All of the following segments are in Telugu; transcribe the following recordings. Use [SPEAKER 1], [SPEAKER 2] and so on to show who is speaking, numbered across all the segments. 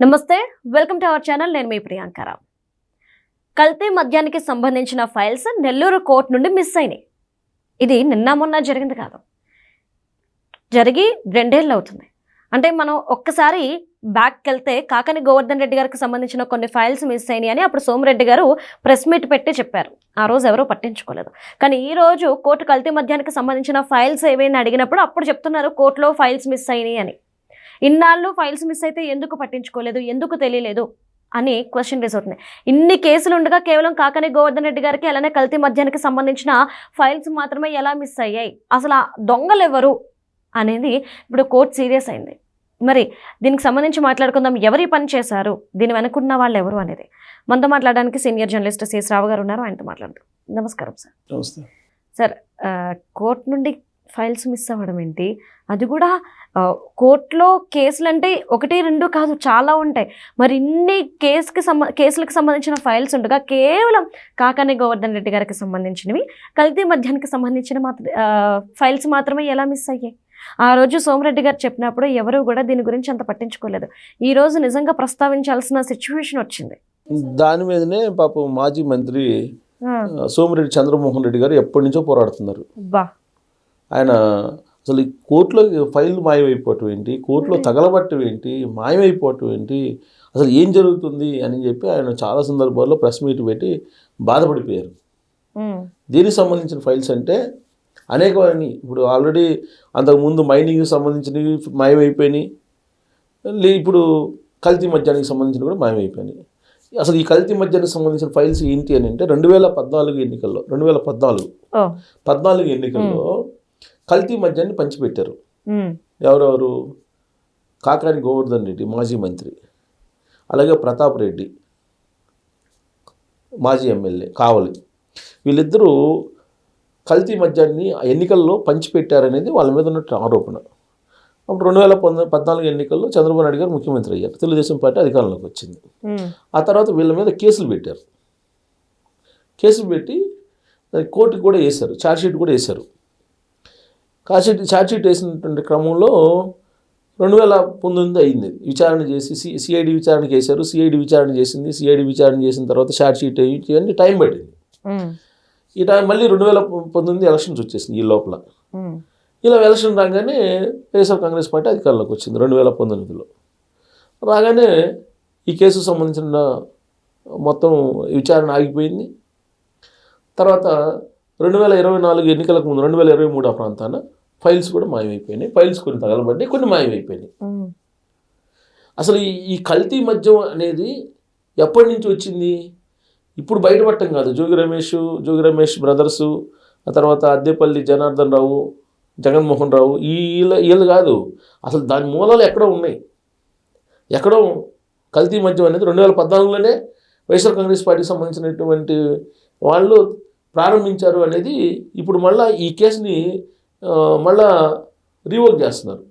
[SPEAKER 1] నమస్తే వెల్కమ్ టు అవర్ ఛానల్. నేను మీ ప్రియాంకరావు కల్తీ మద్యానికి సంబంధించిన ఫైల్స్ నెల్లూరు కోర్టు నుండి మిస్ అయినాయి. ఇది నిన్న మొన్న జరిగింది కాదు. జరిగి రెండేళ్ళు అవుతుంది. అంటే మనం ఒక్కసారి బ్యాక్కి వెళ్తే కాకని గోవర్ధన్ రెడ్డి గారికి సంబంధించిన కొన్ని ఫైల్స్ మిస్ అయినాయి అని అప్పుడు సోమిరెడ్డి గారు ప్రెస్ మీట్ పెట్టి చెప్పారు. ఆ రోజు ఎవరూ పట్టించుకోలేదు. కానీ ఈ రోజు కోర్టు కల్తీ మద్యానికి సంబంధించిన ఫైల్స్ ఏవైనా అడిగినప్పుడు అప్పుడు చెప్తున్నారు కోర్టులో ఫైల్స్ మిస్ అయినాయి అని. ఇన్నాళ్ళు ఫైల్స్ మిస్ అయితే ఎందుకు పట్టించుకోలేదు? ఎందుకు తెలియలేదు? అని క్వశ్చన్ రేస్ అవుతుంది ఇన్ని కేసులు ఉండగా కేవలం కాకని గోవర్ధన్ రెడ్డి గారికి అలానే కల్తీ మద్యానికి సంబంధించిన ఫైల్స్ మాత్రమే ఎలా మిస్ అయ్యాయి? అసలు ఆ దొంగలు ఎవరు అనేది ఇప్పుడు కోర్టు సీరియస్ అయింది. మరి దీనికి సంబంధించి మాట్లాడుకుందాం. ఎవరు పని చేశారు? దీని వెనుకున్న వాళ్ళు ఎవరు అనేది. మనతో మాట్లాడడానికి సీనియర్ జర్నలిస్ట్ సిఎస్ రావు గారు ఉన్నారు. ఆయనతో మాట్లాడదాం. నమస్కారం సార్.
[SPEAKER 2] నమస్తే.
[SPEAKER 1] ఆ, కోర్టు నుండి ఫైల్స్ మిస్ అవ్వడం ఏంటి? అది కూడా కోర్టులో కేసులు అంటే ఒకటి రెండు కాదు చాలా ఉంటాయి. మరి ఇన్ని కేసుకి సంబ కేసులకు సంబంధించిన ఫైల్స్ ఉండగా కేవలం కాకాని గోవర్ధన్ రెడ్డి గారికి సంబంధించినవి కల్తీ మధ్యానికి సంబంధించిన మాత్ర ఫైల్స్ మాత్రమే ఎలా మిస్ అయ్యాయి? ఆ రోజు సోమరెడ్డి గారు చెప్పినప్పుడు ఎవరు కూడా దీని గురించి అంత పట్టించుకోలేదు. ఈ రోజు నిజంగా ప్రస్తావించాల్సిన సిచ్యువేషన్ వచ్చింది.
[SPEAKER 2] దాని మీదనే పాపం మాజీ మంత్రి సోమిరెడ్డి చంద్రమోహన్ రెడ్డి గారు ఎప్పటి నుంచో పోరాడుతున్నారు.
[SPEAKER 1] బా
[SPEAKER 2] ఆయన అసలు ఈ కోర్టులో ఫైల్ మాయమైపోవటం ఏంటి కోర్టులో తగలబట్టం ఏంటి మాయమైపోవటం ఏంటి అసలు ఏం జరుగుతుంది అని చెప్పి ఆయన చాలా సందర్భాల్లో ప్రెస్ మీట్ పెట్టి బాధపడిపోయారు.
[SPEAKER 1] ఉమ్,
[SPEAKER 2] దీనికి సంబంధించిన ఫైల్స్ అంటే అనేకమైన ఇప్పుడు ఆల్రెడీ అంతకుముందు మైనింగ్కి సంబంధించినవి మాయమైపోయినాయి. లే- ఇప్పుడు కల్తీ మద్యానికి సంబంధించినవి కూడా మాయమైపోయినాయి. అసలు ఈ కల్తీ మద్యానికి సంబంధించిన ఫైల్స్ ఏంటి అని అంటే రెండు వేల పద్నాలుగు ఎన్నికల్లో రెండు వేల పద్నాలుగు పద్నాలుగు ఎన్నికల్లో కల్తీ మద్యాన్ని పంచిపెట్టారు. ఎవరెవరు? కాకాని గోవర్ధన్ రెడ్డి మాజీ మంత్రి. అలాగే ప్రతాప్ రెడ్డి మాజీ ఎమ్మెల్యే కావలి. వీళ్ళిద్దరూ కల్తీ మద్యాన్ని ఎన్నికల్లో పంచిపెట్టారనేది వాళ్ళ మీద ఉన్న ఆరోపణ. అప్పుడు రెండు వేల పంద పద్నాలుగు ఎన్నికల్లో చంద్రబాబు నాయుడు గారు ముఖ్యమంత్రి అయ్యారు. తెలుగుదేశం పార్టీ అధికారంలోకి వచ్చింది. ఆ తర్వాత వీళ్ళ మీద కేసులు పెట్టారు. కేసులు పెట్టి కోర్టుకి కూడా వేశారు ఛార్జ్షీట్ కూడా వేశారు. ఛార్జ్షీట్ ఛార్జ్షీట్ వేసినటువంటి క్రమంలో రెండు వేల పంతొమ్మిది అయింది. విచారణ చేసి సి సిఐడి విచారణకి వేశారు సిఐడి విచారణ చేసింది. సిఐడి విచారణ చేసిన తర్వాత ఛార్జ్షీట్ అయ్యి ఇవన్నీ టైం పట్టింది.
[SPEAKER 1] ఉమ్,
[SPEAKER 2] ఈ టైం మళ్ళీ రెండు వేల పంతొమ్మిది ఎలక్షన్స్ వచ్చేసింది ఈ లోపల. ఇలా ఎలక్షన్ రాగానే వైఎస్ఆర్ కాంగ్రెస్ పార్టీ అధికారంలోకి వచ్చింది రెండు వేల పంతొమ్మిదిలో. రాగానే ఈ కేసుకు సంబంధించిన మొత్తం విచారణ ఆగిపోయింది. తర్వాత రెండు వేల ఇరవై నాలుగు ఎన్నికలకు ముందు రెండు వేల ఇరవై మూడు ఆ ప్రాంతాన ఫైల్స్ కూడా మాయమైపోయినాయి ఫైల్స్ కొన్ని తగలబడ్డాయి కొన్ని మాయమైపోయినాయి. అసలు ఈ ఈ కల్తీ మద్యం అనేది ఎప్పటి నుంచి వచ్చింది? ఇప్పుడు బయటపడటం కాదు. జోగి రమేష్ జోగి రమేష్ బ్రదర్సు ఆ తర్వాత అద్దెపల్లి జనార్దన్ రావు జగన్మోహన్ రావు ఈ వీళ్ళ వీళ్ళు కాదు. అసలు దాని మూలాలు ఎక్కడో ఉన్నాయి. ఎక్కడో కల్తీ మద్యం అనేది రెండు వేల పద్నాలుగులోనే వైఎస్ఆర్ కాంగ్రెస్ పార్టీకి సంబంధించినటువంటి వాళ్ళు ప్రారంభించారు అనేది ఇప్పుడు మళ్ళా ఈ కేసుని మళ్ళా రీవర్క్ చేస్తున్నారు.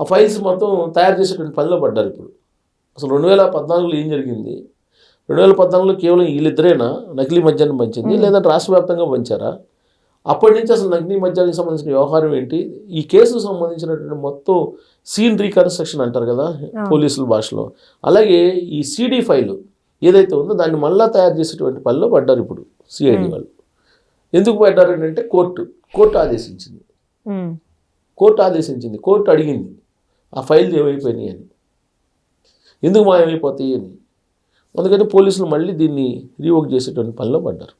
[SPEAKER 2] ఆ ఫైల్స్ మొత్తం తయారు చేసేటువంటి పనిలో పడ్డారు ఇప్పుడు. అసలు రెండు వేల పద్నాలుగులో ఏం జరిగింది? రెండు వేల పద్నాలుగులో కేవలం వీళ్ళిద్దరేనా? నకిలీ మద్యాన్ని పంచింది లేదంటే రాష్ట్ర వ్యాప్తంగా పంచారా? అప్పటి నుంచి అసలు నకిలీ మద్యానికి సంబంధించిన వ్యవహారం ఏంటి? ఈ కేసుకు సంబంధించినటువంటి మొత్తం సీన్ రీకన్స్ట్రక్షన్ అంటారు కదా పోలీసుల భాషలో. అలాగే ఈ సీడీ ఫైలు ఏదైతే ఉందో దాన్ని మళ్ళా తయారు చేసేటువంటి పనిలో పడ్డారు ఇప్పుడు సిఐడి వాళ్ళు. ఎందుకు పడ్డారు అంటే కోర్టు. కోర్టు ఆదేశించింది. కోర్టు ఆదేశించింది. కోర్టు అడిగింది. ఆ ఫైల్ ఏమైపోయినాయి అని. ఎందుకు మాయమైపోతాయి అని. అందుకని పోలీసులు మళ్ళీ దీన్ని రీవోక్ చేసేటువంటి పనిలో పడ్డారు.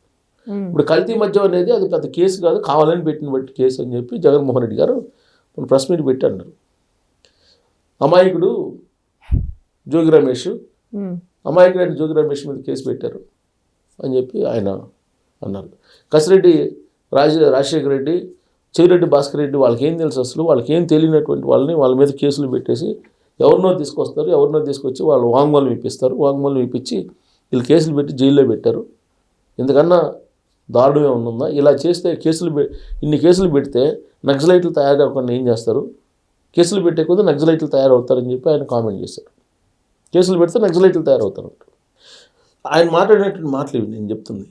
[SPEAKER 2] ఇప్పుడు కల్తీ మద్యం అనేది అది పెద్ద కేసు కాదు. కావాలని పెట్టిన బట్టి కేసు అని చెప్పి జగన్మోహన్ రెడ్డి గారు మన ప్రెస్ మీట్ పెట్టి అన్నారు. అమాయకుడు జోగి రమేష్
[SPEAKER 1] ఉమ్,
[SPEAKER 2] అమాయకుడైన జోగి రమేష్ మీద కేసు పెట్టారు అని చెప్పి ఆయన అన్నారు. కసిరెడ్డి రాజ రాజశేఖర రెడ్డి చెవిరెడ్డి భాస్కర్ రెడ్డి వాళ్ళకి ఏం తెలుసు అసలు? వాళ్ళకి ఏం తెలియనటువంటి వాళ్ళని వాళ్ళ మీద కేసులు పెట్టేసి ఎవరినో తీసుకొస్తారు ఎవరినో తీసుకొచ్చి వాళ్ళు వాంగ్మూలం ఇప్పిస్తారు. వాంగ్మూలం ఇప్పించి వీళ్ళు కేసులు పెట్టి జైల్లో పెట్టారు. ఎందుకన్నా దారుణం ఏమన్నా ఉందా? ఇలా చేస్తే కేసులు పె ఇన్ని కేసులు పెడితే నక్సలైట్లు తయారవకుండా ఏం చేస్తారు? కేసులు పెట్టే కొద్దీ నక్సలైట్లు తయారవుతారని చెప్పి ఆయన కామెంట్ చేశారు. కేసులు పెడితే నక్సలైట్లు తయారవుతారు. ఆయన మాట్లాడినటువంటి మాటలు ఇవి నేను చెప్తుంది.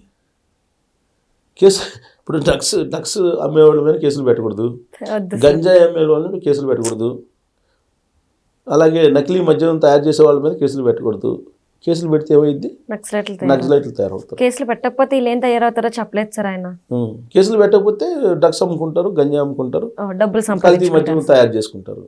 [SPEAKER 2] కేసు ఇప్పుడు డ్రగ్స్ డ్రగ్స్ అమ్మేవాళ్ళ మీద కేసులు పెట్టకూడదు. గంజాయి అమ్మే వాళ్ళ మీద కేసులు పెట్టకూడదు. అలాగే నకిలీ మద్యం తయారు చేసే వాళ్ళ మీద కేసులు పెట్టకూడదు. కేసులు పెడితే ఏమైంది
[SPEAKER 1] నక్సలైట్లు
[SPEAKER 2] తయారవుతారు.
[SPEAKER 1] కేసులు పెట్టకపోతే వీళ్ళు ఏం తయారవుతారో చెప్పలేదు సార్ ఆయన.
[SPEAKER 2] కేసులు పెట్టకపోతే డ్రగ్స్ అమ్ముకుంటారు గంజా అమ్ముకుంటారు
[SPEAKER 1] డబ్బులు సంపాదించుకుంటారు
[SPEAKER 2] మద్యం తయారు చేసుకుంటారు.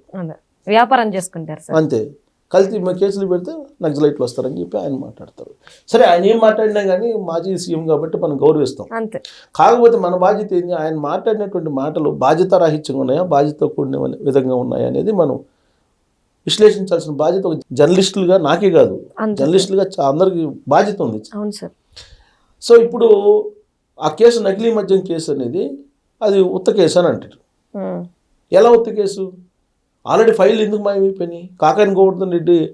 [SPEAKER 1] వ్యాపారం చేసుకుంటారు
[SPEAKER 2] అంతే. కల్తీ మ- కేసులు పెడితే నక్సలైట్లు వస్తారని చెప్పి ఆయన మాట్లాడతారు. సరే ఆయన ఏం మాట్లాడినా కానీ మాజీ సీఎం కాబట్టి మనం గౌరవిస్తాం.
[SPEAKER 1] అంతే.
[SPEAKER 2] కాకపోతే మన బాధ్యత ఏంది? ఆయన మాట్లాడినటువంటి మాటలు బాధ్యత రాహిత్యంగా ఉన్నాయా? బాధ్యత కూడిన విధంగా ఉన్నాయా అనేది మనం విశ్లేషించాల్సిన బాధ్యత ఒక జర్నలిస్టులుగా నాకే కాదు. జర్నలిస్టులుగా అందరికీ బాధ్యత ఉంది.
[SPEAKER 1] అవును సార్.
[SPEAKER 2] సో ఇప్పుడు ఆ కేసు నకిలీ మద్యం కేసు అనేది అది ఉత్త కేసు అని అంటారు. ఎలా ఉత్త కేసు? ఆల్రెడీ ఫైల్ ఎందుకు మాయమైపోయినాయి కాకాని గోవర్ధన్ రెడ్డి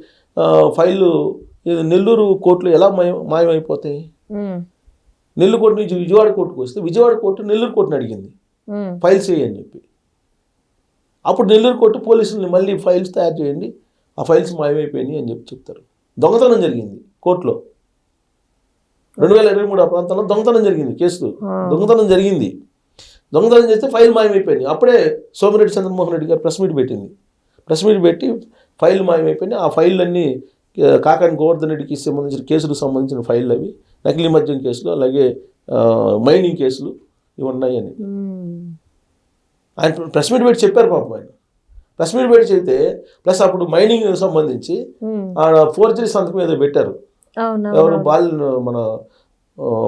[SPEAKER 2] ఇది నెల్లూరు కోర్టులో ఎలా మాయం మాయమైపోతాయి. నెల్లూరు కోర్టు నుంచి విజయవాడ కోర్టుకు వస్తే విజయవాడ కోర్టు నెల్లూరు కోర్టుని అడిగింది. ఫైల్స్ వేయని చెప్పి. అప్పుడు నెల్లూరు కోర్టు పోలీసుల్ని మళ్ళీ ఫైల్స్ తయారు చేయండి. ఆ ఫైల్స్ మాయమైపోయినాయి అని చెప్పి చెప్తారు. దొంగతనం జరిగింది కోర్టులో. రెండు వేల ఇరవై మూడు ఆ ప్రాంతంలో దొంగతనం జరిగింది కేసు.
[SPEAKER 1] ఆ.
[SPEAKER 2] దొంగతనం జరిగింది. దొంగతనం చేస్తే ఫైల్ మాయమైపోయింది. అప్పుడే సోమిరెడ్డి చంద్రమోహన్ రెడ్డి గారు ప్రెస్ మీట్ పెట్టింది. ప్రెస్ మీట్ పెట్టి ఫైల్ మాయమైపోయినాయి. ఆ ఫైల్ అన్నీ కాకాని గోవర్ధన్ రెడ్డికి సంబంధించిన కేసులకు సంబంధించిన ఫైళ్ళు అవి నకిలీ మద్యం కేసులు అలాగే మైనింగ్ కేసులు ఇవి ఉన్నాయని. ఆయన ప్రెస్ మీట్ పెట్టి చెప్పారు పాపం ఆయన. ప్రెస్ మీట్ పెట్టి చెప్తే ప్లస్ అప్పుడు మైనింగ్ సంబంధించి ఫోర్జరీ సంతకం ఏదో పెట్టారు. ఎవరు? బాల్ మన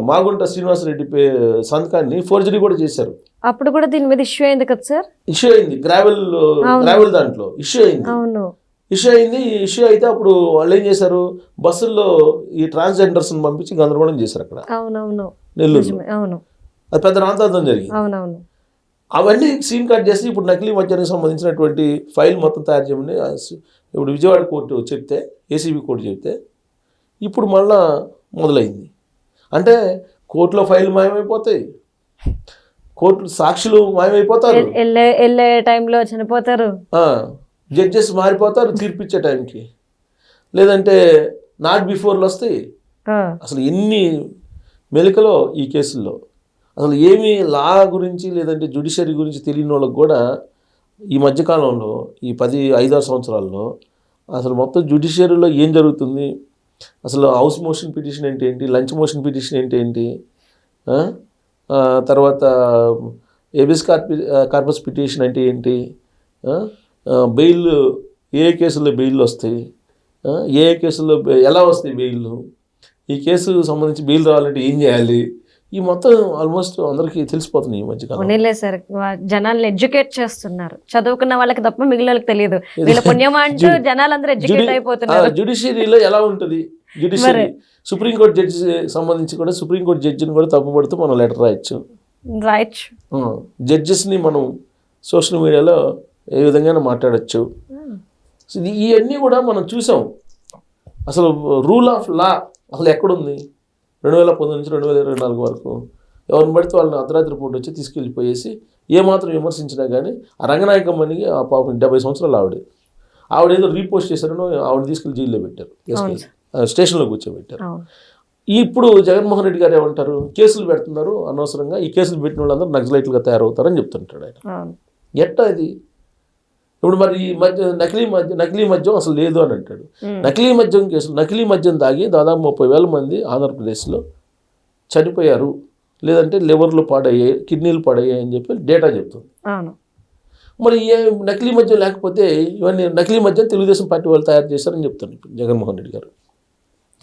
[SPEAKER 2] మాగుంట శ్రీనివాసరెడ్డి సంతకాన్ని ఫోర్జరీ కూడా చేశారు.
[SPEAKER 1] అప్పుడు కూడా దీని మీద ఇష్యూ అయింది కదా సార్?
[SPEAKER 2] ఇష్యూ అయింది. గ్రావెల్ గ్రావెల్ దాంట్లో ఇష్యూ అయింది.
[SPEAKER 1] అవును.
[SPEAKER 2] ఇష్యూ అయింది. ఇష్యూ అయితే అప్పుడు వాళ్ళు ఏం చేశారు? బస్సుల్లో ఈ ట్రాన్స్జెండర్స్ని పంపించి గందరగోళం చేశారు అక్కడ.
[SPEAKER 1] అవునవును.
[SPEAKER 2] నెల్లూరు
[SPEAKER 1] అవును.
[SPEAKER 2] అది పెద్ద రాంతార్థం జరిగింది.
[SPEAKER 1] అవునవును.
[SPEAKER 2] అవన్నీ సీన్ కట్ చేసి ఇప్పుడు నకిలీ మద్యానికి సంబంధించినటువంటి ఫైల్ మొత్తం తయారు చేయమని ఇప్పుడు విజయవాడ కోర్టు చెప్తే ఏసీబీ కోర్టు చెప్తే ఇప్పుడు మళ్ళా మొదలైంది. అంటే కోర్టులో ఫైల్ మాయమైపోతాయి. కోర్టు సాక్షులు మాయమైపోతారు.
[SPEAKER 1] వెళ్ళే టైంలో చనిపోతారు?
[SPEAKER 2] జడ్జెస్ మారిపోతారు తీర్పిచ్చే టైంకి. లేదంటే నాట్ బిఫోర్లు వస్తాయి. అసలు ఎన్ని మెలికలో ఈ కేసుల్లో? అసలు ఏమీ లా గురించి లేదంటే జుడిషియరీ గురించి తెలియని వాళ్ళకి కూడా ఈ మధ్యకాలంలో ఈ పది ఐదారు సంవత్సరాల్లో అసలు మొత్తం జుడిషియరీలో ఏం జరుగుతుంది? అసలు హౌస్ మోషన్ పిటిషన్ ఏంటి ఏంటి? లంచ్ మోషన్ పిటిషన్ ఏంటి? ఏంటి తర్వాత ఎబిస్ కార్పి కార్పస్ పిటిషన్ అంటే ఏంటి? బెయిల్ ఏ కేసుల్లో బెయిల్ వస్తాయి? ఏ ఏ కేసుల్లో ఎలా వస్తాయి బెయిల్ ఈ కేసుకు సంబంధించి బెయిల్ రావాలంటే ఏం చేయాలి? ఈ మొత్తం ఆల్మోస్ట్ అందరికీ తెలిసిపోతుంది ఈ మధ్యకాలం
[SPEAKER 1] ఉన్నిలే సార్ జనాల్ని ఎడ్యుకేట్ చేస్తున్నారు. చదువుకున్న వాళ్ళకి తప్ప మిగిలిన వాళ్ళకి తెలియదు. వీళ్ళ పుణ్యమా అంటూ జనాలందరూ ఎడ్యుకేట్ అయిపోతున్నారు.
[SPEAKER 2] ఆ, జుడిషియరీలో ఎలా ఉంటుంది? జుడిషియరీ సుప్రీంకోర్టు జడ్జి సంబంధించి కూడా సుప్రీంకోర్టు జడ్జిని కూడా తప్పుపడుతూ మనం లెటర్ రాయొచ్చు.
[SPEAKER 1] రైట్
[SPEAKER 2] జడ్జెస్ని మనం సోషల్ మీడియాలో ఏ విధంగా మాట్లాడచ్చు. ఇది ఇవన్నీ కూడా మనం చూసాం. అసలు రూల్ ఆఫ్ లా అసలు ఎక్కడుంది? రెండు వేల పంతొమ్మిది నుంచి రెండు వేల ఇరవై నాలుగు వరకు ఎవరిని పడితే వాళ్ళని అర్ధరాత్రి పూట వచ్చి తీసుకెళ్ళిపోయేసి ఏమాత్రం విమర్శించినా కానీ ఆ రంగనాయకమ్మని ఆ పాపం డెబ్బై సంవత్సరాలు ఆవిడ. ఆవిడ ఏదో రీపోస్ట్ చేశారనో ఆవిడ తీసుకెళ్ళి జైల్లో పెట్టారు. స్టేషన్లో కూర్చోబెట్టారు. ఇప్పుడు జగన్మోహన్ రెడ్డి గారు ఏమంటారు? కేసులు పెడుతున్నారు అనవసరంగా. ఈ కేసులు పెట్టిన వాళ్ళందరూ నక్సలైట్లుగా తయారవుతారని చెప్తుంటాడు ఆయన. ఎట్టా ఇది? ఇప్పుడు మరి ఈ మధ్య నకిలీ మద్యం నకిలీ మద్యం అసలు లేదు అని అంటాడు. నకిలీ మద్యం కేసులు నకిలీ మద్యం తాగి దాదాపు ముప్పై వేల మంది ఆంధ్రప్రదేశ్లో చనిపోయారు. లేదంటే లివర్లు పాడయ్యాయి కిడ్నీలు పాడయ్యాయి అని చెప్పి డేటా చెప్తుంది. మరి ఏ నకిలీ మద్యం లేకపోతే ఇవన్నీ నకిలీ మద్యం తెలుగుదేశం పార్టీ వాళ్ళు తయారు చేశారని చెప్తాను జగన్మోహన్ రెడ్డి గారు.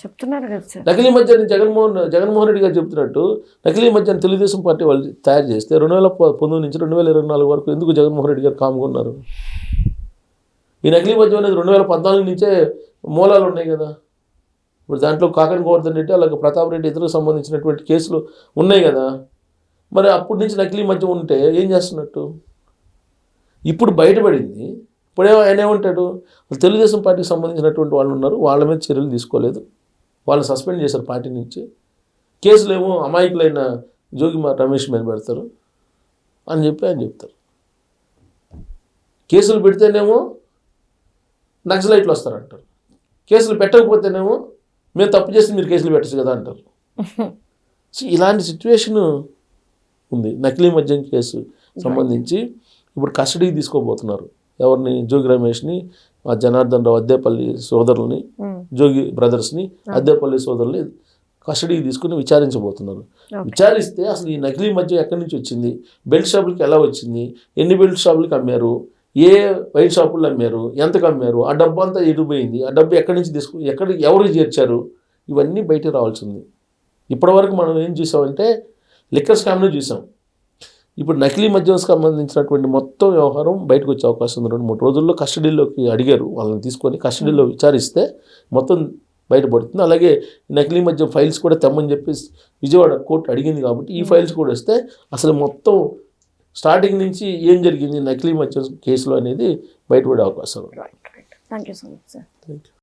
[SPEAKER 1] చెప్తున్నారు కదా సార్.
[SPEAKER 2] నకిలీ మద్యాన్ని జగన్మోహన్ జగన్మోహన్ రెడ్డి గారు చెప్తున్నట్టు నకిలీ మద్యాన్ని తెలుగుదేశం పార్టీ వాళ్ళు తయారు చేస్తే రెండు వేల పంతొమ్మిది నుంచి రెండు వేల ఇరవై నాలుగు వరకు ఎందుకు జగన్మోహన్ రెడ్డి గారు కామ్గా ఈ నకిలీ మద్యం అనేది రెండు వేల పద్నాలుగు నుంచే మూలాలు ఉన్నాయి కదా. ఇప్పుడు దాంట్లో కాకని గోవర్ధన్ రెడ్డి అలాగే ప్రతాప్ రెడ్డి ఇతరులకు సంబంధించినటువంటి కేసులు ఉన్నాయి కదా. మరి అప్పటి నుంచి నకిలీ మద్యం ఉంటే ఏం చేస్తున్నట్టు? ఇప్పుడు బయటపడింది. ఇప్పుడేమో ఆయన ఏమంటాడు? తెలుగుదేశం పార్టీకి సంబంధించినటువంటి వాళ్ళు ఉన్నారు వాళ్ళ మీద చర్యలు తీసుకోలేదు. వాళ్ళు సస్పెండ్ చేశారు పార్టీ నుంచి. కేసులు ఏమో అమాయకులైన జోగిమా రమేష్ మీద పెడతారు అని చెప్పి ఆయన చెప్తారు. కేసులు పెడితేనేమో నక్సలైట్లు వస్తారంటారు. కేసులు పెట్టకపోతేనేమో మేము తప్పు చేసి మీరు కేసులు పెట్టచ్చు కదా అంటారు. సో ఇలాంటి సిచ్యువేషను ఉంది. నకిలీ మద్యం కేసు సంబంధించి. ఇప్పుడు కస్టడీకి తీసుకోబోతున్నారు. ఎవరిని? జోగి రమేష్ని. ఆ జనార్దన్ రావు అద్దేపల్లి సోదరుల్ని జోగి బ్రదర్స్ని అద్దేపల్లి సోదరుల్ని కస్టడీకి తీసుకుని విచారించబోతున్నారు. విచారిస్తే అసలు ఈ నకిలీ మద్యం ఎక్కడి నుంచి వచ్చింది? బెల్ట్ షాపులకి ఎలా వచ్చింది? ఎన్ని బెల్ట్ షాపులకి అమ్మారు? ఏ వైన్ షాపుల్లో అమ్మారు? ఎంతకు అమ్మారు ఆ డబ్బు అంతా ఎడిపోయింది ఆ డబ్బు ఎక్కడి నుంచి తీసుకు ఎక్కడ ఎవరు చేర్చారు? ఇవన్నీ బయట రావాల్సింది. ఇప్పటివరకు మనం ఏం చూసామంటే లిక్కర్ స్కామ్ని చూసాం. ఇప్పుడు నకిలీ మద్యం సంబంధించినటువంటి మొత్తం వ్యవహారం బయటకు వచ్చే అవకాశం ఉంది. రెండు మూడు రోజుల్లో కస్టడీలోకి అడిగారు. వాళ్ళని తీసుకొని కస్టడీలో విచారిస్తే మొత్తం బయటపడుతుంది. అలాగే నకిలీ మద్యం ఫైల్స్ కూడా తెమ్మని చెప్పి విజయవాడ కోర్టు అడిగింది కాబట్టి ఈ ఫైల్స్ కూడా వస్తే అసలు మొత్తం స్టార్టింగ్ నుంచి ఏం జరిగింది నకిలీ మద్యం కేసులో అనేది బయటపడే అవకాశం ఉంది.
[SPEAKER 1] Thank you so much sir
[SPEAKER 2] thank you